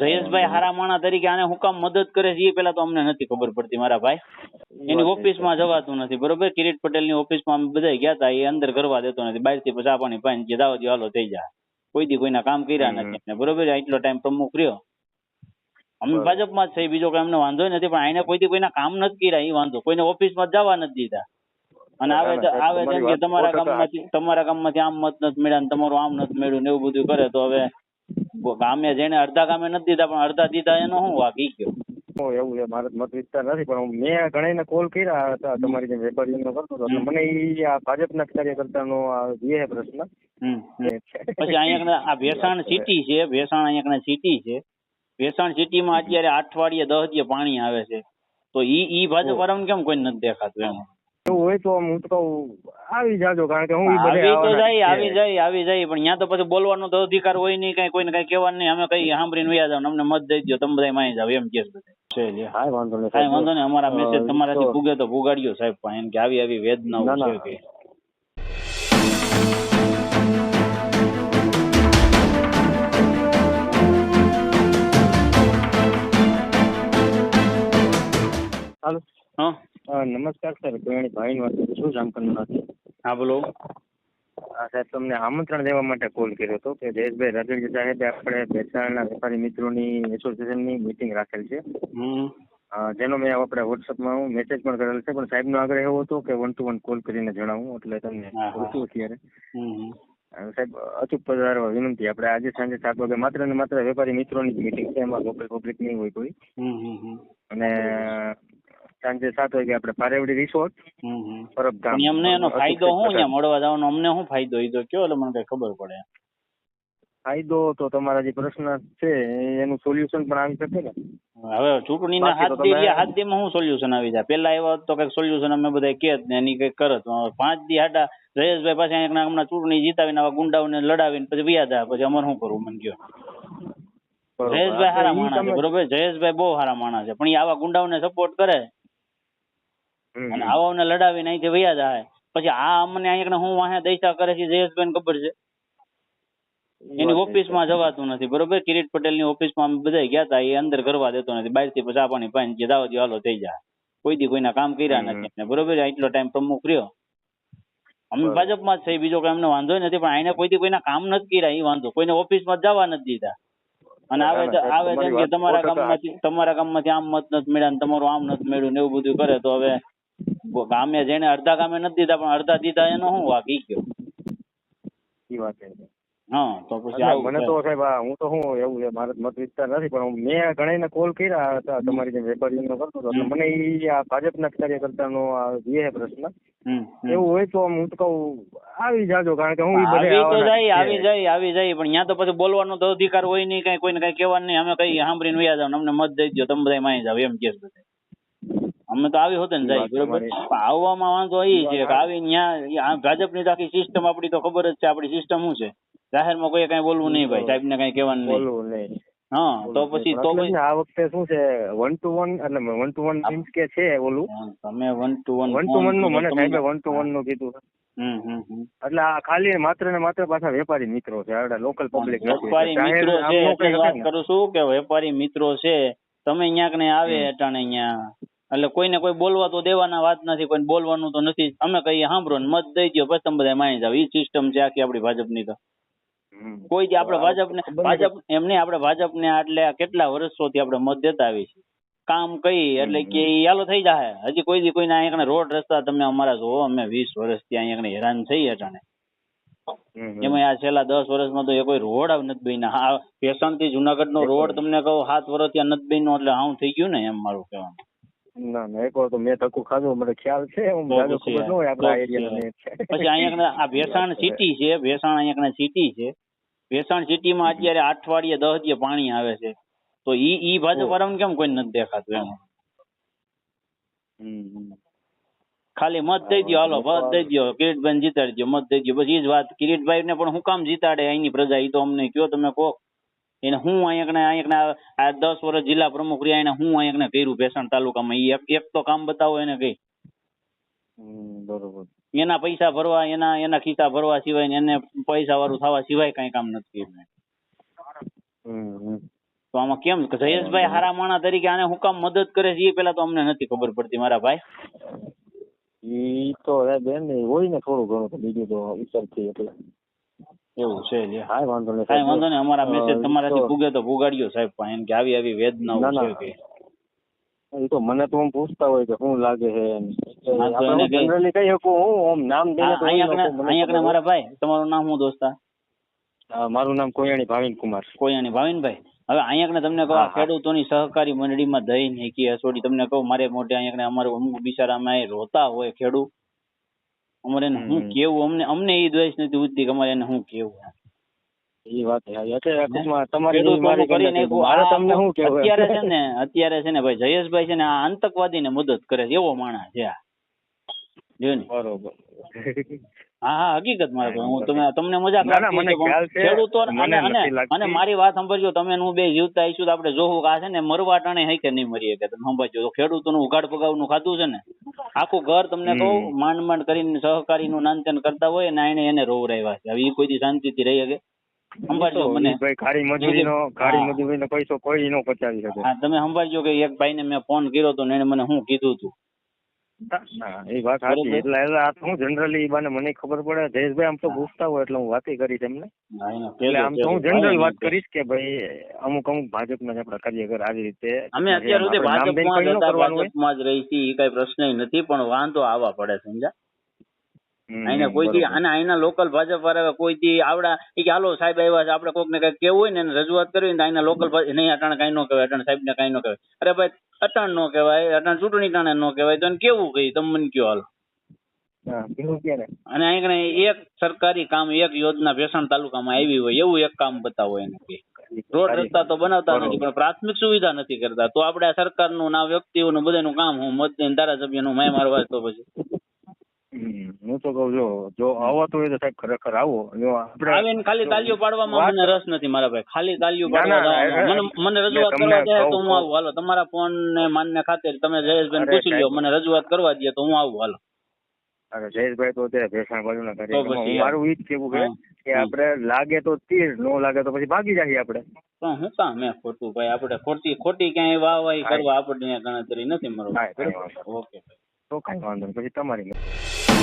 જયેશભાઈ હારા માણા તરીકે આને હું કામ મદદ કરે છે એ પેલા તો અમને નથી ખબર પડતી મારા ભાઈ. એની ઓફિસમાં જવાતું નથી બરોબર? કિરીટ પટેલની ઓફિસમાં અમે બધા ગયા હતા એ અંદર કરવા દેતો નથી. બહારથી થી ચા પાણી પાણી જે દાવો હાલો થઈ જાય કોઈ દી કોઈના કામ કર્યા નથી બરોબર? એટલો ટાઈમ પ્રમુખ રહ્યો. અમે. ભાજપમાં જ છે બીજો કઈ અમને વાંધો નથી પણ આને કોઈ દી કોઈના કામ નથી કર્યા એ વાંધો. કોઈને ઓફિસમાં જવા નથી દીધા. અને આવે આવે કે તમારા ગામમાંથી તમારા ગામમાંથી આમ મત નથી મળ્યા તમારું આમ નથી મળ્યું ને એવું બધું કરે તો હવે ગામે જેને અડધા ગામે નથી દીધા પણ અડધા દીધા એનો શું વાક? ઈ ગયો એવું છે. મારે મત વિસ્તાર નથી પણ મેં ઘણા કોલ કર્યા હતા તમારી જે વેપારીનો કરતો હતો. મને ઈ આ ભાજપના કાર્યકર્તાનો આ જે પ્રશ્ન. પછી અહીંયા આ ભેસાણ સિટી છે ભેસાણ અહીંયા સિટી છે. ભેસાણ સિટીમાં અત્યારે અઠવાડિયે દસ દિવસ પાણી આવે છે. તો ઈ ઈ ભાજપ વાળાને કેમ કોઈ નથી દેખાતું એમ? એવું હોય તો હું તો કહું આવી જાજો કારણ કે હું ઈ બધે આવી તો જાય આવી જાય આવી જાય પણ ત્યાં તો પછી બોલવાનો તો અધિકાર હોય નહીં કઈ કોઈને કઈ કહેવાનું નહીં અમે કઈ સાંભળીને વ્યા જાવ અમને મત દઈ દો તમે બધા માની જાવ એમ કે છે હા વાંધો નહીં કાંઈ વાંધો નહીં અમારા મેસેજ તમારાથી ભૂગે તો ભૂગાડ્યો સાહેબ પણ એમ કે આવી આવી વેદનાઓ ના, ના. છે કે. હાલો. હા? નમસ્કાર સર પ્રવીણ ભાઈ વાત કરું છું જામકંડમાંથી હા બોલો. હા સાહેબ તમને આમંત્રણ દેવા માટે કોલ કર્યો હતો કે જયેશભાઈ રાદડિયા સાહેબે આપણે ભેસાણના વેપારી મિત્રોની એસોસિએશનની મિટિંગ રાખેલ છે. જેનો મેં આપણે વોટ્સઅપમાં હું મેસેજ પણ કરેલ છે પણ સાહેબનો આગ્રહ એવો હતો કે વન ટુ વન કોલ કરીને જણાવું એટલે તમને હા. અત્યારે. સાહેબ અચૂક પધારવા વિનંતી આપણે આજે સાંજે સાત વાગે માત્ર ને માત્ર વેપારી મિત્રોની જ મિટિંગ છે એમાં લોકલ પબ્લિક નહીં હોય કોઈ. અને સાંજે સાત વાગે આપણે પારેવડી રિસોર્ટ પરબધામ અમને એનો ફાયદો શું અહીંયા મળવા જવાનો? અમને શું ફાયદો? એ તો કયો એટલે મને કઈ ખબર પડે. ફાયદો તો તમારા જે પ્રશ્ન છે એનું સોલ્યુશન પણ આવી શકે ને. હવે ચૂંટણીના હાથ દી ગયા હાથ દીમાં શું સોલ્યુશન આવી જાય? પેલા એવા તો કંઈક સોલ્યુશન અમે બધા કે જ ને એની કંઈક કરત પાંચ દી હાટા જયેશભાઈ પાસે હમણાં ચૂંટણી જીતાવીને આવા ગુંડાઓને લડાવીને પછી વ્યા જાય. પછી અમારે શું કરવું મને કયો? જયેશભાઈ હારા માણસ છે બરોબર? જયેશભાઈ બહુ સારા માણસ છે. પણ એ આવા ગુંડાઓને સપોર્ટ કરે? અને. આવાઓને લડાવીને અહીંથી વયા જાય. પછી આ અમને અહીંયા હું વાહે દૈસા કરે છે જયેશભાઈને ખબર છે? એની ઓફિસમાં જવાતું નથી બરોબર? કિરીટ પટેલની ઓફિસમાં અમે બધા ગયા હતા એ અંદર કરવા દેતો નથી. બહારથી ચા પાણી પાણી જે દાવો હાલો થઈ જાય. કોઈ દી કોઈના કામ કર્યા નથી બરોબર? એટલો ટાઈમ પ્રમુખ રહ્યો. અમે. ભાજપમાં જ છે બીજો કઈ અમને વાંધો નથી પણ આને કોઈ દી કોઈના કામ નથી કર્યા એ વાંધો. કોઈને ઓફિસમાં જવા નથી દીધા. અને આવે આવે કે તમારા ગામમાંથી તમારા ગામમાંથી આમ મત નથી મળ્યા તમારું આમ નથી મળ્યું ને એવું બધું કરે તો હવે ગામે જેને અડધા ગામે નથી દીધા પણ અડધા દીધા એનો શું વાક? ઈ કયો? ઈ વાત છે. હા તો પછી આવું મને તો સાહેબ હું તો હું એવું છે મારો મત વિસ્તાર નથી પણ મેં ઘણાને કોલ કર્યા હતા તમારી જે વેપારી નો કરતો હતો મને ઈ આ ભાજપના કાર્યકર્તાનો આ જે પ્રશ્ન. એવું હોય તો હું તો કહું આવી જાજો કારણ કે હું ઈ બધે આવી તો જાય આવી જાય આવી જાય પણ ત્યાં તો પછી બોલવાનો તો અધિકાર હોય નહીં કઈ કોઈને કઈ કહેવાનું નહીં અમે કઈ સાંભળીને વ્યાજ અમને મત દઈ દો તમે બધા માની જાવ એમ કે. અમે તો આવી હોતે ને જાય બરોબર? આવવામાં વાંધો એ છે કે આવી ત્યાં ભાજપની આખી સિસ્ટમ આપડી તો ખબર જ છે આપડી સિસ્ટમ શું છે? જાહેરમાં કોઈ કઈ બોલવું નહીં ભાઈ સાહેબ ને કઈ કહેવાનું નહીં. બોલવું નહીં. હા તો પછી તો આ વખતે શું છે વન ટુ વન એટલે વન ટુ વન મીન્સ કે છે ઓલું? તમે one two one one two વનનું મને સાહેબે વન ટુ વનનું કીધું. હમ હમ હમ. એટલે આ ખાલી માત્ર ને માત્ર પાછા વેપારી મિત્રો છે આપડા લોકલ પબ્લિક વેપારી મિત્રો છે વાત કરું છું કે વેપારી મિત્રો છે તમે અહીંયા કને આવે અટાણે અહીંયા એટલે કોઈને કોઈ બોલવા તો દેવાના વાત નથી કોઈને બોલવાનું તો નથી. અમે કહીએ સાંભળો ને મત દઈ દો પછી તમે બધા માની જાવ ઈ સિસ્ટમ છે આખી આપણી ભાજપની તો. કોઈ જે આપણે ભાજપને ભાજપ એમને આપણે ભાજપને આટલે કેટલા વર્ષોથી આપણે મત દેતા આવી છે કામ કઈ એટલે કે યાલો થઈ જાય હજી કોઈ દી કોઈના અહીંયા કને રોડ રસ્તા તમે અમારા જોવો અમે વીસ વર્ષથી અહીંયા કને હેરાન થઈ અટાણે. એમાં આ છેલ્લા દસ વર્ષમાં તો એ કોઈ રોડ આવ નથી બન્યા. હા પેશનથી જુનાગઢ નો રોડ તમને કહું સાત વર્ષ ત્યાં નથી બન્યો એટલે હાવ થઈ ગયું ને એમ મારું કહેવાનું. ના ના એક વાર તો મેં ધક્કો ખાધો મને ખ્યાલ છે હું જાજો ખબર ન હોય આપણા એરિયાને પછી અહીંયા આ ભેસાણ સિટી છે ભેસાણ અહીંયા સિટી છે. ભેસાણ સિટીમાં અત્યારે અઠવાડિયે દસ દિવસ પાણી આવે છે. તો ઈ ઈ ભાજપ વાળાને કેમ કોઈ નથી દેખાતું એમ? ખાલી મત દઈ દો હાલો મત દઈ દો કિરીટભાઈ જીતાડી દો મત દઈ દો બસ એ જ વાત. કિરીટભાઈ ને પણ હું કામ જીતાડે અહીંની પ્રજા ઈ તો અમને કયો તમે કહો. એને હું અહીંયા અહીંયા આ દસ વર્ષ જિલ્લા પ્રમુખ રહ્યા એને હું અહીંયા કર્યું ભેસણ તાલુકામાં. ઈ એક એક તો કામ બતાવો એને કઈ. બરોબર. એના પૈસા ભરવા એના એના ખિસ્સા ભરવા સિવાય એને પૈસા વાળું થવા સિવાય કઈ કામ નથી કર્યું. તો આમાં કેમ? જયેશભાઈ હારા માણા તરીકે આને હું કામ મદદ કરે છે એ પેલા તો અમને નથી ખબર પડતી મારા ભાઈ. ઈ તો બેન હોય ને થોડું ઘણું બીજું તો વિચારથી એટલે. એવું છે એટલે હાય વાંધો નહીં કાંઈ વાંધો નહીં અમારા મેસેજ તમારાથી ભૂગે તો ભૂગાડ્યો સાહેબ પણ એમ કે આવી આવી વેદના ના, ના. છે કે એ તો મને તો આમ પૂછતા હોય કે શું લાગે છે એમ. એટલે હા, તો આપણે કઈ- generally કહી શકું હું આમ નામ દઈને તો અહીંયા હું કણે- મને અહીંયા ખબર મારા ભાઈ તમારું નામ શું દોસ્તા હોય. હા, મારું નામ કોયાણી ભાવિન કુમાર કોયાણી ભાવિનભાઈ હવે અહીંયા તમને કહું આ હા. ખેડૂતોની સહકારી મંડળીમાં દઈ કે હસોડી તમને કહું મારે મોઢે અહીંયા અમારે અમુક બિચારામાં એ રોતા હોય ખેડૂત અમારે એને શું કેવું? અમને અમને એ દ્વેષ નથી ઉઠતી કે અમારે એને શું કેવું એ વાત? અત્યારે છે ને અત્યારે છે ને ભાઈ જયેશભાઈ છે ને આ આતંકવાદી ને મદદ કરે છે. એવો માણસ છે આ. બરોબર. હા હા હકીકત મારે હું તમે તમને મજાક ના, ના, છે. ખેડૂતો અને મારી વાત સાંભળજો તમે ને હું બે જીવતા આવીશું તો આપણે જોવું કે આ છે ને મરવા ટાણે હઈ કે નહીં મરીએ કે તમે સાંભળજો. તો ખેડૂતોનું ઉઘાડ પગાવનું ખાતું છે ને આખું ઘર તમને કહું માંડ માંડ કરીને સહકારીનું નાનતેન કરતા હોય ને એને એને રોવરાવ્યા છે. હવે એ કોઈ દી શાંતિથી રહી શકે? સંભાળજો મને. ભાઈ ખારી મજૂરીનો ખારી હા. મજૂરીનો પૈસો કોઈ નો પચાવી શકે. હા તમે સંભાળજો કે એક ભાઈને મેં ફોન કર્યો તો ને એને મને શું કીધું હતું ના એ વાત સાચી. એટલે એટલે હું જનરલી બાને મને ખબર પડે જયેશભાઈ આમ તો પૂછતા હોય એટલે હું વાતે કરી એમને એટલે આમ તો હું. જનરલ વાત કરીશ કે ભાઈ અમુક અમુક ભાજપના જ આપણા કાર્યકર આવી રીતે અમે અત્યાર સુધી. ભાજપમાં જ રહી છીએ એ કઈ પ્રશ્ન નથી પણ વાંધો આવવા પડે સમજ્યા? હમ, કોઈ દી. અને આઈના લોકલ ભાજપ વાળા કોઈ દી આવડા કે હાલો સાહેબ આવ્યા છે. આપણે કોક ને કઈ કેવું હોય ને એને રજૂઆત કરવી ને તો આઈના લોકલ નહીં અટાણે કઈ નો કહેવાય અટાણે સાહેબ ને કઈ નો કહેવાય. અરે ભાઈ અટાણ નો કહેવાય અટાણ ચૂંટણી ટાણે નો કહેવાય તો કેવું કહી તમે મને કયો હાલો. અને અહીં કણે એક સરકારી કામ એક યોજના ભેસાણ તાલુકામાં આવી હોય એવું એક કામ બતાવો એને કે રોડ રસ્તા તો બનાવતા નથી પણ પ્રાથમિક સુવિધા નથી કરતા. તો આપણે આ સરકારનું ના વ્યક્તિઓનું બધાનું કામ હું મત ધારાસભ્યનું મેં મારવા તો પછી. હું તો કહું જો જો આવતો હોય તો સાહેબ ખરેખર આવો. જો આપણે આવીને ખાલી તાલીઓ પાડવામાં મને રસ નથી મારા ભાઈ. ખાલી તાલીઓ ના, ના, પાડવા એ- જવામાં. મને મને રજૂઆત કરવા દે તો હું આવું. હાલો તમારા ફોન ને માનને ખાતે તમે જયેશભાઈ પૂછી લ્યો. મને રજૂઆત કરવા દે તો હું આવું. હાલો. અરે જયેશભાઈ તો અત્યારે ભેસાણ બાજુ ના કાર્યક્રમમાં. મારું ઈ જ કેવું છે કે આપણે લાગે તો તીર નો લાગે તો પછી ભાગી જઈએ આપણે. પણ હું કામ મેં ખોટું? ભાઈ આપણે ખોટી ખોટી ક્યાંય વાહ. કરવા આપણને ગણતરી નથી વાંધો ઓકે. તો કઈ વાંધો નહીં. પછી તમારી